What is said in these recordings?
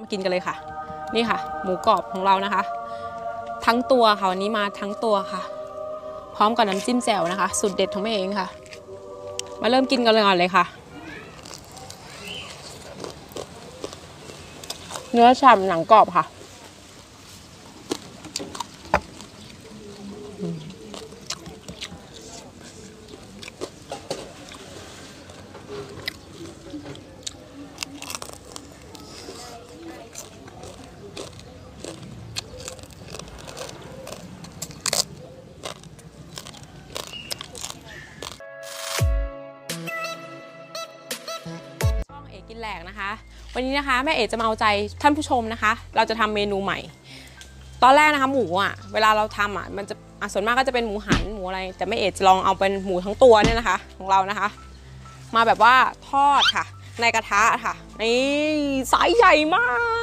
มากินกันเลยค่ะ นี่ค่ะ หมูกรอบของเรานะคะ ทั้งตัวค่ะวันนี้มาทั้งตัวค่ะ พร้อมกับน้ำจิ้มแจ่วนะคะสุดเด็ดของแม่เองค่ะ มาเริ่มกินกันเลยก่อนเลยค่ะ เนื้อฉ่ำหนังกรอบค่ะ วันนี้นะคะแม่เอกจะมาเอาใจท่านผู้ชมนะคะ เราจะทำเมนูใหม่ ตอนแรกนะคะหมูอะเวลาเราทำอะมันจะอะส่วนมากก็จะเป็นหมูหันหมูอะไร แต่แม่เอกจะลองเอาเป็นหมูทั้งตัวเนี่ยนะคะ ของเรานะคะ มาแบบว่าทอดค่ะ ในกระทะค่ะนี่ไซส์ใหญ่มาก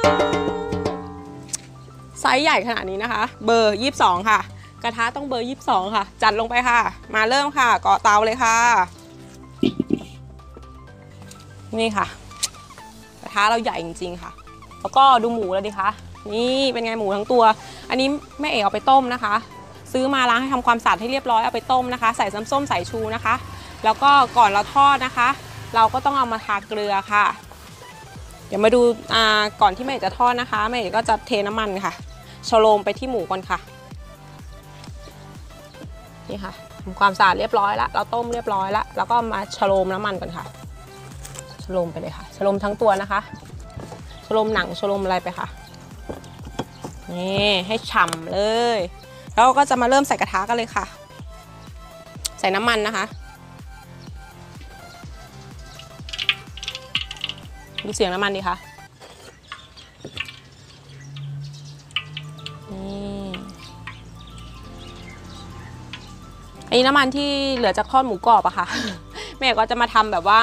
ไซส์ใหญ่ขนาดนี้นะคะ เบอร์ 22 ค่ะ กระทะต้องเบอร์ 22 ค่ะ จัดลงไปค่ะ มาเริ่มค่ะเกาะเตาเลยค่ะ นี่ค่ะ ระทะเราใหญ่จริงๆค่ะ แล้วก็ดูหมูเลยดิคะ นี่เป็นไงหมูทั้งตัว อันนี้แม่เอกเอาไปต้มนะคะ ซื้อมาล้างให้ทำความสะอาดให้เรียบร้อยเอาไปต้มนะคะ ใส่น้ำส้มสายชูนะคะ แล้วก็ก่อนเราทอดนะคะ เราก็ต้องเอามาทาเกลือค่ะ เดี๋ยวมาดูก่อนที่แม่เอกจะทอดนะคะแม่เอกก็จะเทน้ำมันค่ะชโลมไปที่หมูก่อนค่ะนี่ค่ะทำความสะอาดเรียบร้อยแล้วเราต้มเรียบร้อยแล้วแล้วก็มาชโลมน้ำมันก่อนค่ะ ลมไปเลยค่ะชโลมทั้งตัวนะคะชโลมหนังชโลมอะไรไปค่ะนี่ให้ฉ่ำเลย แล้วก็จะมาเริ่มใส่กระทะกันเลยค่ะ ใส่น้ำมันนะคะ ดูเสียงน้ำมันดีค่ะนี่อันนี้น้ำมันที่เหลือจากทอดหมูกรอบอะค่ะ แม่ก็จะมาทำแบบว่า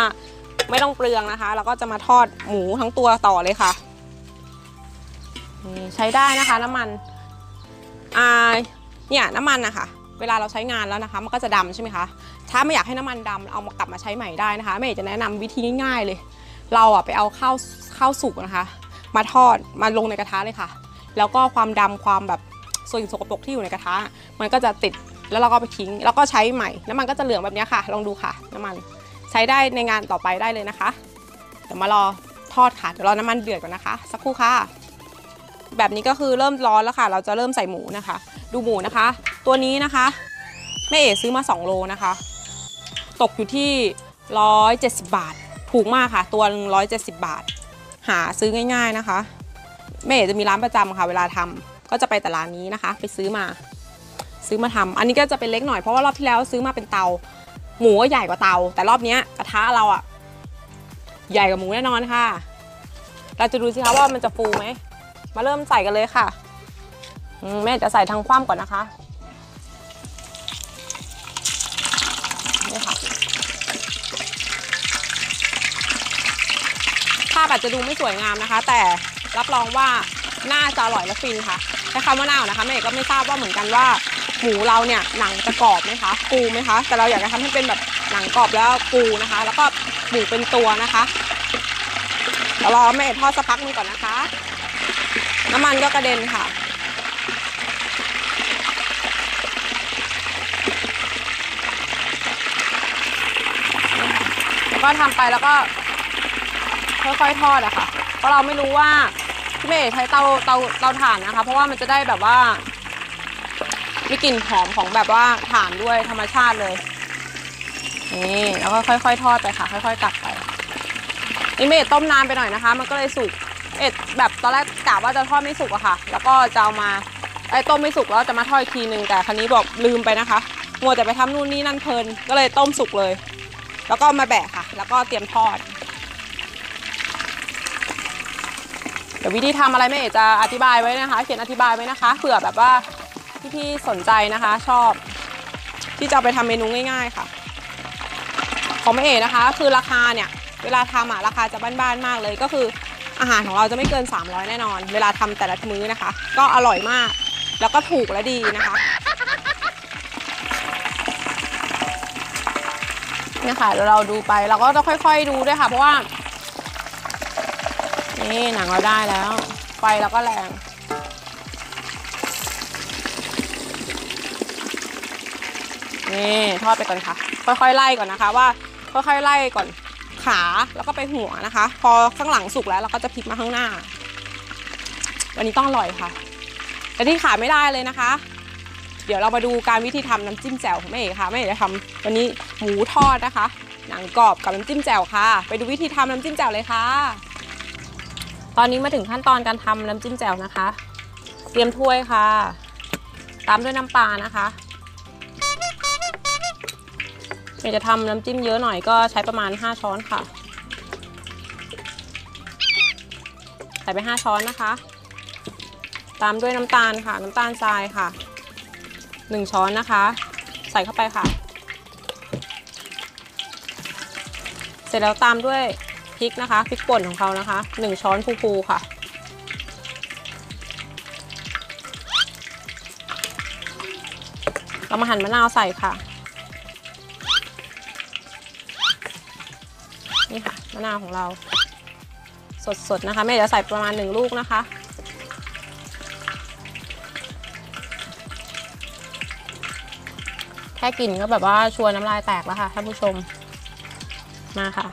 ไม่ต้องเปลืองนะคะ แล้วก็จะมาทอดหมูทั้งตัวต่อเลยค่ะนี่ใช้ได้นะคะน้ำมันอ่าเนี่ยน้ำมันนะคะเวลาเราใช้งานแล้วนะคะ มันก็จะดำใช่ไหมคะถ้าไม่อยากให้น้ำมันดำเอามากลับมาใช้ใหม่ได้นะคะแม่จะแนะนำวิธีง่ายๆเลย เราอะไปเอาข้าวข้าวสุกนะคะ มาทอดมาลงในกระทะเลยค่ะ แล้วก็ความดำความแบบส่วนสกปรกที่อยู่ในกระทะมันก็จะติดแล้วเราก็ไปทิ้ง แล้วก็ใช้ใหม่น้ำมันก็จะเหลืองแบบนี้ค่ะ ลองดูค่ะ น้ำมัน ช้ได้ในงานต่อไปได้เลยนะคะ เดี๋ยวมารอทอดค่ะเดี๋ยวรอน้ำมันเดือดก่อนนะคะ สักครู่ค่ะ แบบนี้ก็คือเริ่มร้อนแล้วค่ะ เราจะเริ่มใส่หมูนะคะ ดูหมูนะคะ ตัวนี้นะคะแม่เอ๋ซื้อมา 2 โลนะคะ ตกอยู่ที่ 170 บาท ถูกมากค่ะ ตัวหนึง170 บาท หาซื้อง่าย ๆนะคะแม่เอ๋จะมีร้านประจำค่ะ เวลาทำก็จะไปแต่ร้านนี้นะคะ ไปซื้อมา ซื้อมาทำอันนี้ก็จะเป็นเล็กหน่อยเพราะว่ารอบที่แล้วซื้อมาเป็นเตา หมูก็ใหญ่กว่าเตา แต่รอบนี้กระทะเราอะใหญ่กว่าหมูแน่นอนค่ะ เราจะดูสิคะว่ามันจะฟูไหม มาเริ่มใส่กันเลยค่ะแม่จะใส่ทางคว่ำก่อนนะคะนี่ค่ะภาพอาจจะดูไม่สวยงามนะคะ แต่รับรองว่าน่าจะอร่อยและฟินค่ะใช้คำว่าน่านะคะแม่เอกก็ไม่ทราบว่าเหมือนกันว่า หมูเราเนี่ยหนังจะกรอบไหมคะฟูไหมคะ แต่เราอยากจะทำให้เป็นแบบหนังกรอบแล้วฟูนะคะ แล้วก็หมูเป็นตัวนะคะเดี๋ยวรอแม่ทอดสักพักนึงก่อนนะคะ น้ำมันก็กระเด็นค่ะ ก็ทำไปแล้วก็ค่อยๆทอดอะค่ะ เพราะเราไม่รู้ว่าพี่เมย์ใช้เตาเตาเตาถ่านนะคะ เพราะว่ามันจะได้แบบว่า มีกลิ่นหอมของแบบว่าถ่านด้วยธรรมชาติเลย นี่แล้วก็ค่อยๆ ทอดไปค่ะ ค่อยๆตักไปนี่เมดต้มนานไปหน่อยนะคะ มันก็เลยสุกเอ็ดแบบตอนแรกกะว่าจะทอดไม่สุกอะค่ะ แล้วก็จะเอามาไอ้ต้มไม่สุกแล้วจะมาทอดอีกทีนึงแต่คันนี้บอกลืมไปนะคะมัวแต่ไปทำนู่นนี่นั่นเพลินก็เลยต้มสุกเลย แล้วก็มาแบะค่ะ แล้วก็เตรียมทอดเดี๋ยววิธีทำอะไรแม่เอ๋จะอธิบายไว้นะคะ เขียนอธิบายไว้นะคะเผื่อแบบว่า พี่สนใจนะคะ ชอบ ที่จะไปทำเมนูง่าย ๆ ค่ะ ของแม่เอ๋นะคะ คือราคาเนี่ย เวลาทำอะราคาจะบ้านๆมากเลยก็คืออาหารของเราจะไม่เกิน 300 แน่นอน เวลาทำแต่ละมื้อนะคะ ก็อร่อยมาก แล้วก็ถูกและดีนะคะเนี่ยค่ะเดี๋ยวเราดูไปเราก็ต้องค่อย ๆ ดูด้วยค่ะ เพราะว่า นี่หนังเราได้แล้ว ไฟเราก็แรง นี่ทอดไปก่อนค่ะ ค่อยๆไล่ก่อนนะคะ ว่าค่อยๆไล่ก่อนขาแล้วก็ไปหัวนะคะ พอข้างหลังสุกแล้วเราก็จะพลิกมาข้างหน้า วันนี้ต้องอร่อยค่ะ แต่ที่ขาดไม่ได้เลยนะคะ เดี๋ยวเรามาดูการวิธีทำน้ำจิ้มแจ่วของแม่เอกค่ะแม่เอกจะทำวันนี้หมูทอดนะคะ หนังกรอบกับน้ำจิ้มแจ่วค่ะ ไปดูวิธีทำน้ำจิ้มแจ่วเลยค่ะ ตอนนี้มาถึงขั้นตอนการทำน้ำจิ้มแจ่วนะคะ เตรียมถ้วยค่ะ ตามด้วยน้ำปลานะคะ อยากจะทำน้ำจิ้มเยอะหน่อยก็ใช้ประมาณ 5 ช้อนค่ะ ใส่ไป 5 ช้อนนะคะ ตามด้วยน้ำตาลค่ะ น้ำตาลทรายค่ะ 1 ช้อนนะคะ ใส่เข้าไปค่ะ เสร็จแล้วตามด้วยพริกนะคะพริกป่นของเขานะคะ 1 ช้อนฟูๆค่ะเรามาหั่นมะนาวใส่ค่ะ มะนาวของเรา สดๆนะคะแม่จะใส่ประมาณหนึ่งลูกนะคะ แค่กลิ่นก็แบบว่าชวนน้ำลายแตกแล้วค่ะท่านผู้ชมมาค่ะ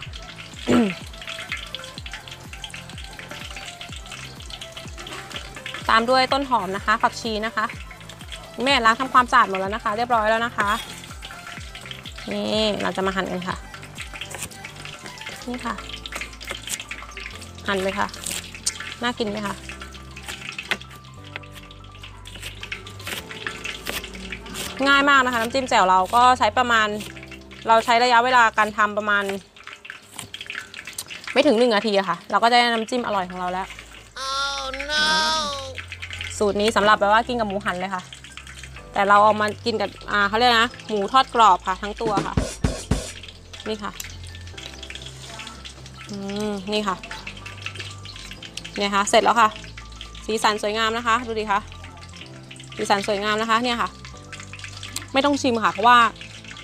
ตามด้วยต้นหอมนะคะ ผักชีนะคะ แม่ล้างทำความสะอาดหมดแล้วนะคะ เรียบร้อยแล้วนะคะ นี่เราจะมาหั่นกันค่ะ นี่ค่ะ หั่นเลยค่ะ น่ากินไหมคะง่ายมากนะคะน้ำจิ้มแจ่วเราก็ใช้ประมาณ เราใช้ระยะเวลาการทำประมาณ ไม่ถึงหนึ่งนาทีอะค่ะ เราก็จะได้น้ำจิ้มอร่อยของเราแล้วสูตรนี้สำหรับแบบว่ากินกับหมูหันเลยค่ะ แต่เราเอามากินกับอ่าเขาเรียกนะหมูทอดกรอบค่ะ ทั้งตัวค่ะ นี่ค่ะอืม นี่ค่ะ เนี่ยค่ะ เสร็จแล้วค่ะ สีสันสวยงามนะคะ ดูดิคะสีสันสวยงามนะคะ เนี่ยค่ะ ไม่ต้องชิมค่ะ เพราะว่า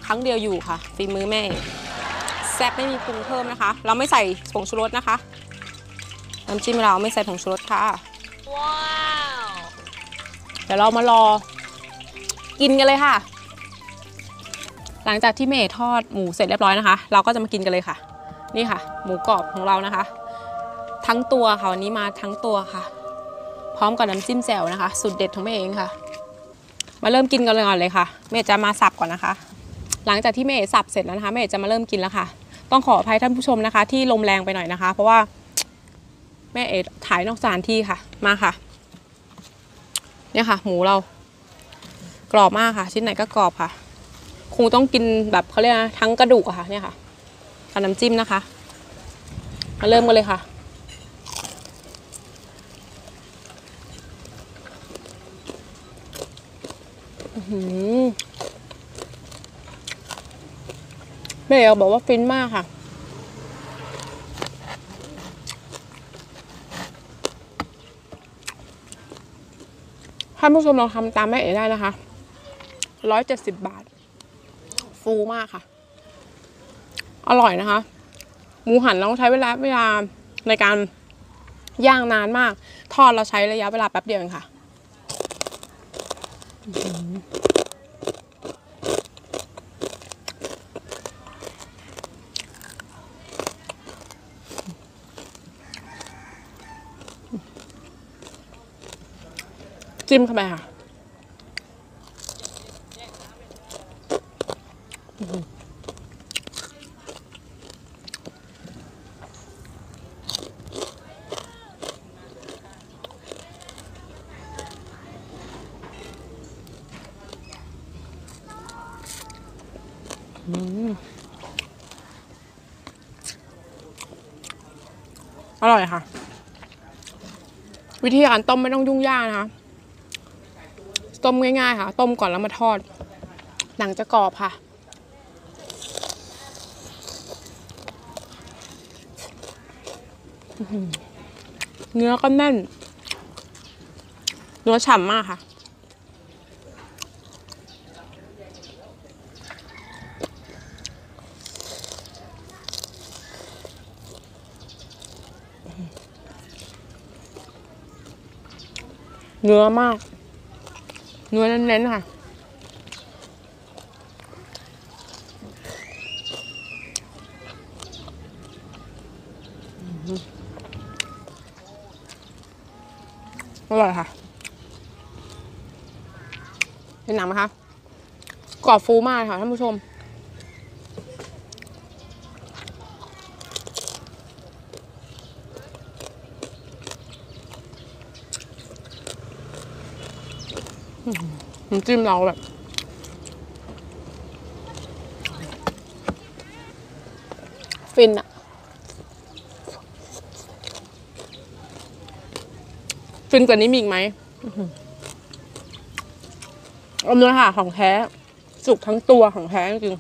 ครั้งเดียวอยู่ค่ะฝีมือแม่ แซ่บไม่มีปรุงเพิ่มนะคะ เราไม่ใส่ผงชูรสนะคะ น้ำจิ้มเราไม่ใส่ผงชูรสค่ะ ว้าว เดี๋ยวเรามารอ กินกันเลยค่ะ หลังจากที่เมย์ทอดหมูเสร็จเรียบร้อยนะคะ เราก็จะมากินกันเลยค่ะ นี่ค่ะ หมูกรอบของเรานะคะ ทั้งตัวค่ะวันนี้มาทั้งตัวค่ะ พร้อมกับน้ำจิ้มแจ่วนะคะสูตรเด็ดของเมย์เองค่ะ มาเริ่มกินกันเลยก่อนเลยค่ะเมย์จะมาสับก่อนนะคะ หลังจากที่เมย์สับเสร็จแล้วนะคะเมย์จะมาเริ่มกินแล้วค่ะ ต้องขออภัยท่านผู้ชมนะคะ ที่ลมแรงไปหน่อยนะคะ เพราะว่าแม่เอ๋ถ่ายนอกสถานที่ค่ะ มาค่ะ เนี่ยค่ะ หมูเรา กรอบมากค่ะ ชิ้นไหนก็กรอบค่ะ คงต้องกินแบบเขาเรียกนะทั้งกระดูกอะค่ะ เนี่ยค่ะ กับน้ำจิ้มนะคะ มาเริ่มกันเลยค่ะ แม่เอ๋บอกว่าฟินมากค่ะท่านผู้ชมลองทำตามแม่เอ๋ได้นะคะร้อยเจ็ดสิบบาท ฟูมากค่ะ อร่อยนะคะ หมูหันเราใช้เวลาเวลาในการย่างนานมาก ทอดเราใช้ระยะเวลาแป๊บเดียวเองค่ะจิ้มเข้าไปค่ะ อร่อยค่ะ วิธีการต้มไม่ต้องยุ่งยากนะคะ ต้มง่ายๆค่ะ ต้มก่อนแล้วมาทอด หนังจะกรอบค่ะเนื้อก็แน่นเนื้อฉ่ำมากค่ะ เนื้อมาก เนื้อเน้นๆค่ะ อร่อยค่ะเป็นหนังไหมคะกรอบฟูมากค่ะท่านผู้ชม น้ำจิ้มเราแบบ ฟินอะฟินกว่านี้มีอีกไหมอื้อหือเอาเนื้อค่ะของแท้ สุกทั้งตัวของแท้จริง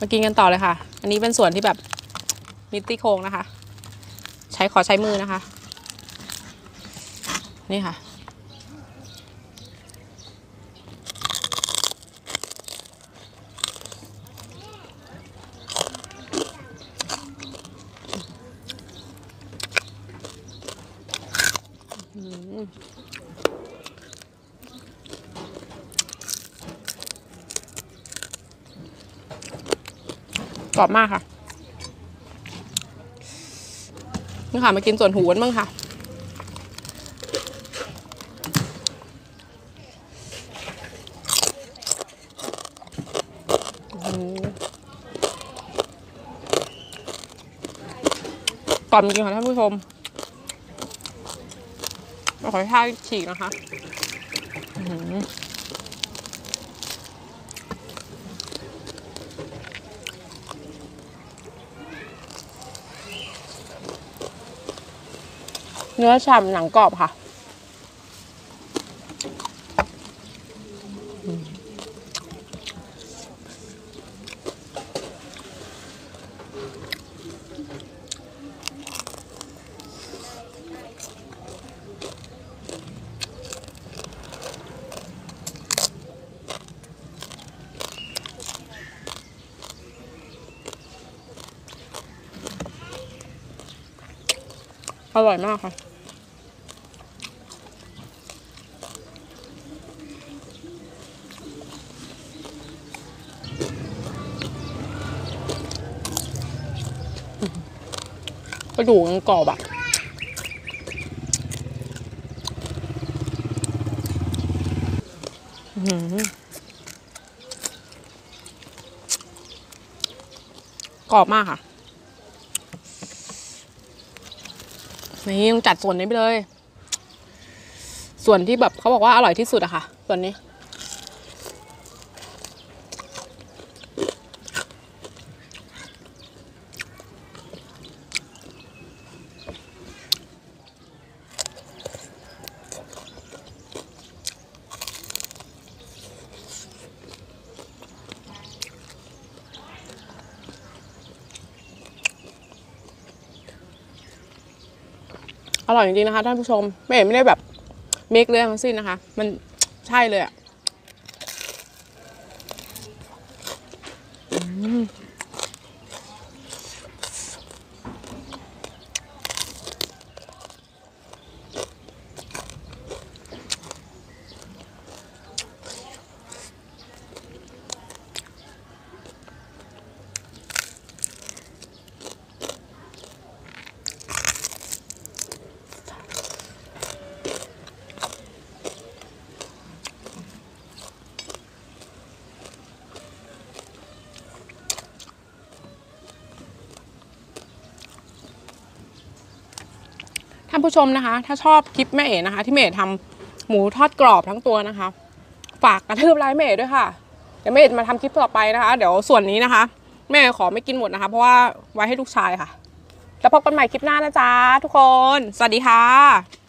มากินกันต่อเลยค่ะ อันนี้เป็นส่วนที่แบบมิตตี้โครงนะคะ ใช้ขอใช้มือนะคะ นี่ค่ะ กรอบมากค่ะ นี่ค่ะมากินส่วนหูกันบ้างค่ะกรอบจริงค่ะท่านผู้ชมขอให้ท่าฉีกนะคะอื้อหือ เนื้อฉ่ำหนังกรอบค่ะ อร่อยมากค่ะกระดูกมันกรอบอะอื้อหือกรอบมากค่ะ นี่ต้องจัดส่วนนี้ไปเลย ส่วนที่แบบเขาบอกว่าอร่อยที่สุดอะค่ะ ส่วนนี้ อร่อยจริงๆนะคะท่านผู้ชมไม่เห็นไม่ได้แบบเมคเรื่องทั้งสิ้นนะคะ มันใช่เลยอะ ผู้ชมนะคะ ถ้าชอบคลิปแม่เอ๋นะคะ ที่แม่เอ๋ทำหมูทอดกรอบทั้งตัวนะคะ ฝากกระทืบไลน์แม่เอ๋ด้วยค่ะเดี๋ยวแม่เอ๋มาทำคลิปต่อไปนะคะ เดี๋ยวส่วนนี้นะคะ แม่ขอไม่กินหมดนะคะ เพราะว่าไว้ให้ลูกชายค่ะ แล้วพบกันใหม่คลิปหน้านะจ๊ะทุกคน สวัสดีค่ะ